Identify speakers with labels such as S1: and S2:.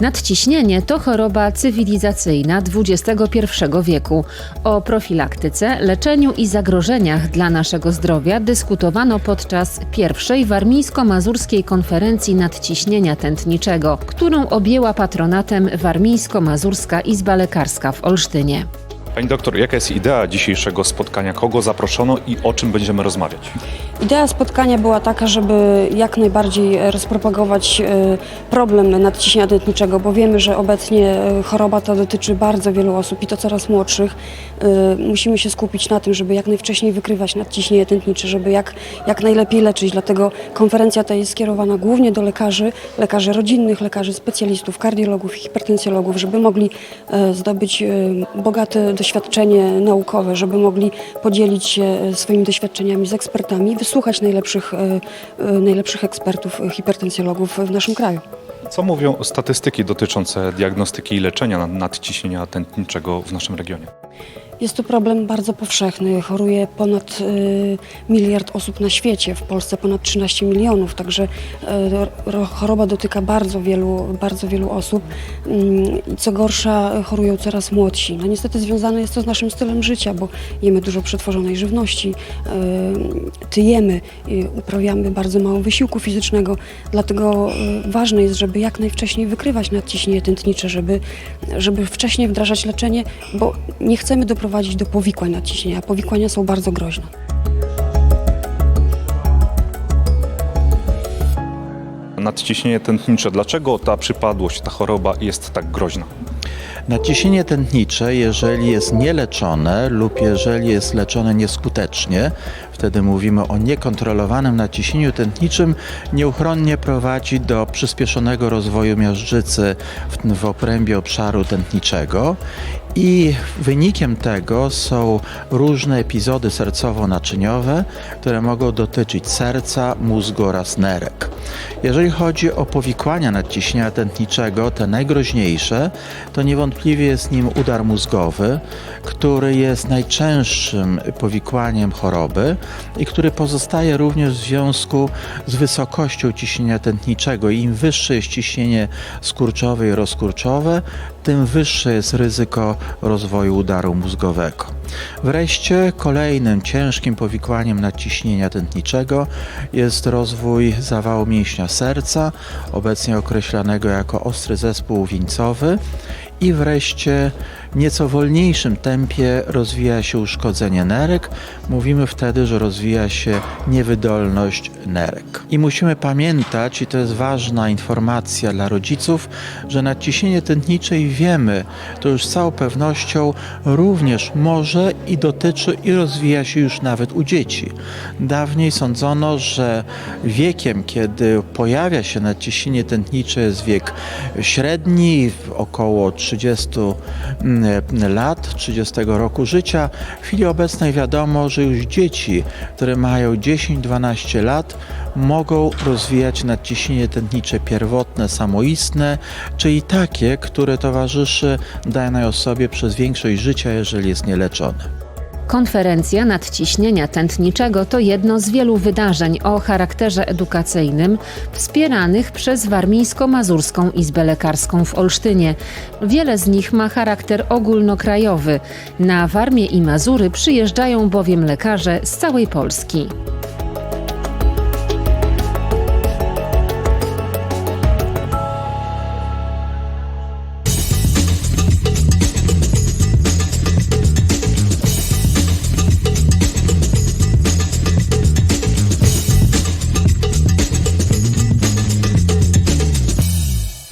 S1: Nadciśnienie to choroba cywilizacyjna XXI wieku. O profilaktyce, leczeniu i zagrożeniach dla naszego zdrowia dyskutowano podczas pierwszej warmińsko-mazurskiej konferencji nadciśnienia tętniczego, którą objęła patronatem Warmińsko-Mazurska Izba Lekarska w Olsztynie.
S2: Pani doktor, jaka jest idea dzisiejszego spotkania? Kogo zaproszono i o czym będziemy rozmawiać?
S3: Idea spotkania była taka, żeby jak najbardziej rozpropagować e, problem nadciśnienia tętniczego, bo wiemy, że obecnie e, choroba ta dotyczy bardzo wielu osób i to coraz młodszych. E, Musimy się skupić na tym, żeby jak najwcześniej wykrywać nadciśnienie tętnicze, żeby jak, jak najlepiej leczyć. Dlatego konferencja ta jest skierowana głównie do lekarzy, lekarzy rodzinnych, lekarzy specjalistów, kardiologów, hipertensjologów, żeby mogli zdobyć bogate doświadczenie naukowe, żeby mogli podzielić się e, swoimi doświadczeniami z ekspertami, wysłuchać najlepszych, e, e, najlepszych ekspertów, hipertensjologów w naszym kraju.
S2: Co mówią statystyki dotyczące diagnostyki i leczenia nad- nadciśnienia tętniczego w naszym regionie?
S3: Jest to problem bardzo powszechny. Choruje ponad y, miliard osób na świecie, w Polsce ponad 13 milionów, także y, ro- choroba dotyka bardzo wielu, bardzo wielu osób. I co gorsza, chorują coraz młodsi. No niestety związane jest to z naszym stylem życia, bo jemy dużo przetworzonej żywności, y, tyjemy, y, uprawiamy bardzo mało wysiłku fizycznego, dlatego y, ważne jest, żeby jak najwcześniej wykrywać nadciśnienie tętnicze, żeby, żeby wcześniej wdrażać leczenie, bo nie chcemy doprowadzić do powikłań nadciśnienia. Powikłania są bardzo groźne.
S2: Nadciśnienie tętnicze, dlaczego ta przypadłość, ta choroba jest tak groźna?
S4: Nadciśnienie tętnicze, jeżeli jest nieleczone lub jeżeli jest leczone nieskutecznie, wtedy mówimy o niekontrolowanym nadciśnieniu tętniczym, nieuchronnie prowadzi do przyspieszonego rozwoju miażdżycy w, w obrębie obszaru tętniczego i wynikiem tego są różne epizody sercowo-naczyniowe, które mogą dotyczyć serca, mózgu oraz nerek. Jeżeli chodzi o powikłania nadciśnienia tętniczego, te najgroźniejsze, to niewątpliwie jest nim udar mózgowy, który jest najczęstszym powikłaniem choroby i który pozostaje również w związku z wysokością ciśnienia tętniczego. Im wyższe jest ciśnienie skurczowe i rozkurczowe, tym wyższe jest ryzyko rozwoju udaru mózgowego. Wreszcie kolejnym ciężkim powikłaniem nadciśnienia tętniczego jest rozwój zawału mięśnia serca, obecnie określanego jako ostry zespół wieńcowy i wreszcie w nieco wolniejszym tempie rozwija się uszkodzenie nerek. Mówimy wtedy, że rozwija się niewydolność nerek. I musimy pamiętać, i to jest ważna informacja dla rodziców, że nadciśnienie tętnicze i wiemy, to już z całą pewnością również może i dotyczy i rozwija się już nawet u dzieci. Dawniej sądzono, że wiekiem, kiedy pojawia się nadciśnienie tętnicze jest wiek średni, około 30 mm, lat, 30 roku życia. W chwili obecnej wiadomo, że już dzieci, które mają 10-12 lat, mogą rozwijać nadciśnienie tętnicze pierwotne, samoistne, czyli takie, które towarzyszy danej osobie przez większość życia, jeżeli jest nieleczone.
S1: Konferencja nadciśnienia tętniczego to jedno z wielu wydarzeń o charakterze edukacyjnym wspieranych przez Warmińsko-Mazurską Izbę Lekarską w Olsztynie. Wiele z nich ma charakter ogólnokrajowy. Na Warmię i Mazury przyjeżdżają bowiem lekarze z całej Polski.